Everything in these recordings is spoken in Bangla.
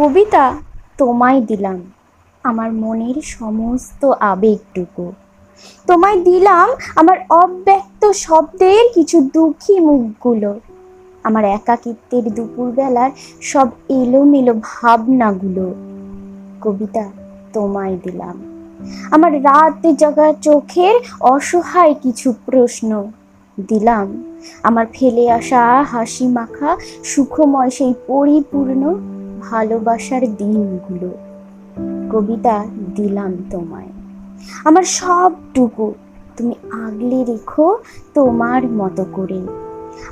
কবিতা তোমায় দিলাম, আমার মনের সমস্ত আবেগটুকু। তোমায় দিলাম আমার অব্যক্ত শব্দের কিছু দুঃখী মুখগুলো, আমার একাকিত্বের দুপুরবেলার সব এলোমেলো ভাবনাগুলো। কবিতা তোমায় দিলাম, আমার রাত জাগা চোখের অসহায় কিছু প্রশ্ন। দিলাম আমার ফেলে আসা হাসি মাখা সুখময় সেই পরিপূর্ণ ভালোবাসার দিনগুলো। কবিতা দিলাম তোমায়। আমার সবটুকু তুমি আগলে রেখো তোমার মতো করে।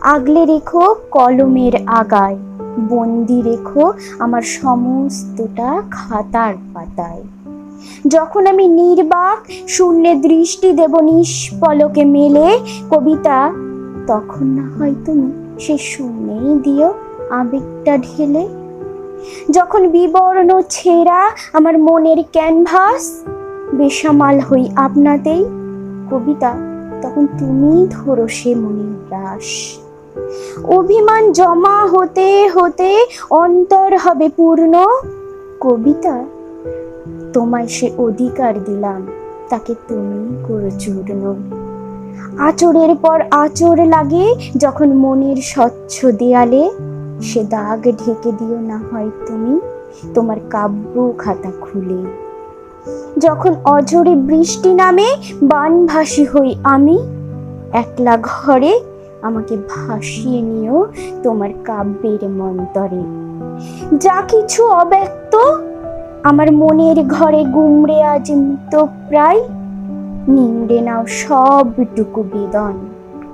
আগলে রেখো কলমের আগায়, বন্দি রেখো আমার সমস্তটা খাতার পাতায়। যখন আমি নির্বাক, শূন্যে দৃষ্টি দেব নিষ্পলকে মেলে কবিতা, তখন না হয় তুমি সে শূন্যেই দিও আবেগটা ঢেলে যখন বিবর্ণ ছেঁড়া আমার মনের ক্যানভাস, বেসামাল হই আপনাতেই। কবিতা, তখন তুমি ধরো সে মনের রাস অভিমান জমা হতে হতে অন্তর হবে পূর্ণ। কবিতা, তোমায় সে অধিকার দিলাম, তাকে তুমি করো চূর্ণ আচরের পর আচর লাগে, যখন মনের স্বচ্ছ দেয়ালে। সে দাগ ঢেকে দিও না হয় তুমি, তোমার কাব্য খাতা খুলে। যখন অঝরে বৃষ্টি নামে, বানভাসী হই আমি, একলা ঘরে আমাকে ভাসিয়ে নিও তোমার কাব্যের মন্তরে। যা কিছু অব্যক্ত, আমার মনের ঘরে গুমড়ে আজ মৃত প্রায়। নিংড়ে নাও সবটুকু বেদন,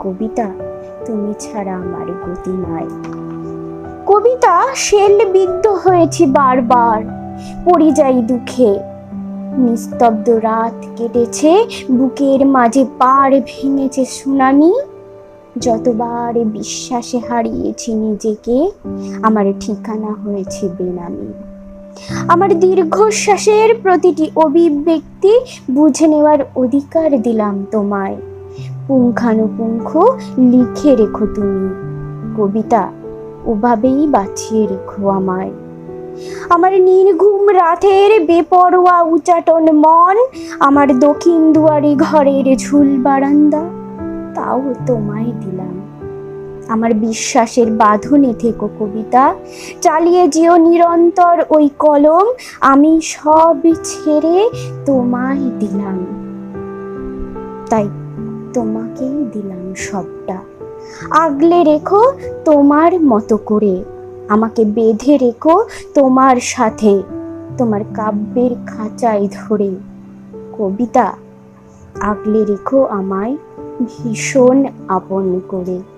কবিতা, তুমি ছাড়া আমার গতি নাই। কবিতা শেল বিদ্ধ হয়েছি বারবার, পরিযায়ী দুঃখে। নিস্তব্ধ রাত কেটেছে, বুকের মাঝে পাড় ভেঙেছে সুনামি। যতবার বিশ্বাসে হারিয়েছি নিজেকে, আমার ঠিকানা হয়েছে বেনামি। আমার দীর্ঘশ্বাসের প্রতিটি অভিব্যক্তি বুঝে নেওয়ার অধিকার দিলাম তোমায়। পুঙ্খানুপুঙ্খ লিখে রেখো তুমি। কবিতা ওভাবেই বাঁচিয়ে রেখো আমায়। আমার নির্ঘুম রাতের বেপরোয়া উচাটন মন, আমার দক্ষিণ দুয়ারি ঘরের ঝুল বারান্দা, তাও তোমায় দিলাম। আমার বিশ্বাসের বাঁধনে থেকো কবিতা, চালিয়ে যেও নিরন্তর ওই কলম, আমি সব ছেড়ে তোমায় দিলাম। তাই তোমাকেই দিলাম সবটা। আগলে রেখো তোমার মতো করে। আমাকে বেঁধে রেখো তোমার সাথে। তোমার কাব্যের খাঁচায় ধরে। কবিতা, আগলে রেখো আমায় ভীষণ আপন করে।